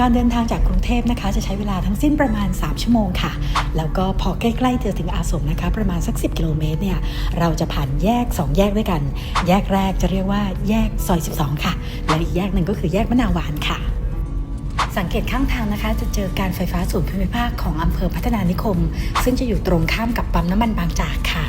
การเดินทางจากกรุงเทพนะคะ จะใช้เวลาทั้งสิ้นประมาณ 3 ชั่วโมงค่ะ แล้วก็พอใกล้ๆจะถึงอาสมนะคะ ประมาณสัก 10 กิโลเมตรเนี่ย เราจะผ่านแยก 2 แยกด้วยกัน แยกแรกจะเรียกว่าแยกซอย 12 ค่ะ และอีกแยกหนึ่งก็คือแยกมะนาวหวานค่ะสังเกตข้างทางนะคะ จะเจอการไฟฟ้าส่วนภูมิภาคของอำเภอพัฒนานิคม ซึ่งจะอยู่ตรงข้ามกับปั๊มน้ำมันบางจากค่ะ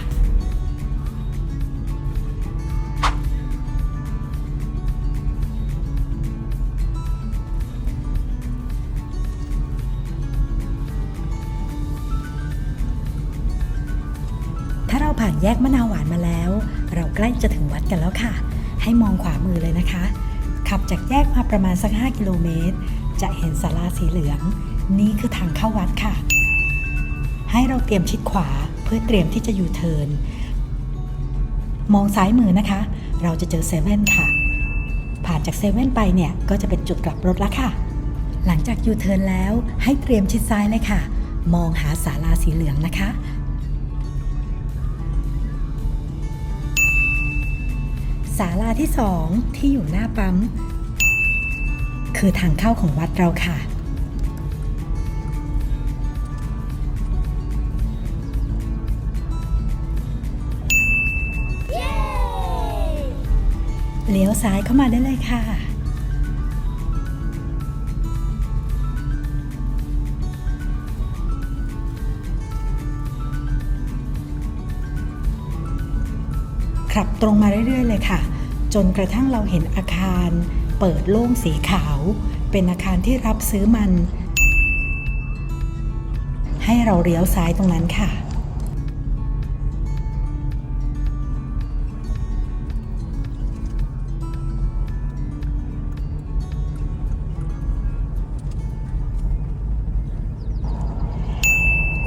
แยกมะนาวหวานมาแล้ว เราใกล้จะถึงวัดกันแล้วค่ะ ให้มองขวามือเลยนะคะ ขับจากแยกมาประมาณสัก 5 กิโลเมตร จะเห็นศาลาสีเหลือง นี่คือทางเข้าวัดค่ะ ให้เราเตรียมชิดขวาเพื่อเตรียมที่จะยูเทิร์นมองซ้ายมือนะคะ เราจะเจอเซเว่นค่ะ ผ่านจากเซเว่นไปเนี่ยก็จะเป็นจุดกลับรถแล้วค่ะ หลังจากยูเทิร์นแล้วให้เตรียมชิดซ้ายเลยค่ะ มองหาศาลาสีเหลืองนะคะ ศาลาที่สองที่อยู่หน้าปั๊ม คือทางเข้าของวัดเราค่ะ เลี้ยวซ้ายเข้ามาได้เลยค่ะ ขับตรงมาเรื่อยๆเลยค่ะ จนกระทั่งเราเห็นอาคาร เปิดโล่งสีขาว เป็นอาคารที่รับซื้อมัน ให้เราเลี้ยวซ้ายตรงนั้นค่ะ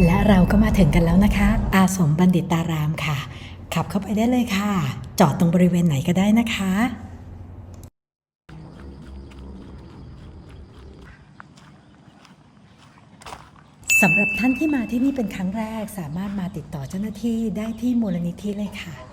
และเราก็มาถึงกันแล้วนะคะ อาสมบัณฑิตารามค่ะ ขับเข้าไปได้เลยค่ะ จอดตรงบริเวณไหนก็ได้นะคะ สำหรับท่านที่มาที่นี่เป็นครั้งแรก สามารถมาติดต่อเจ้าหน้าที่ได้ที่มูลนิธิเลยค่ะ